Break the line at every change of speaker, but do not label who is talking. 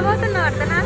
แล้วก็เสนอดไปนะ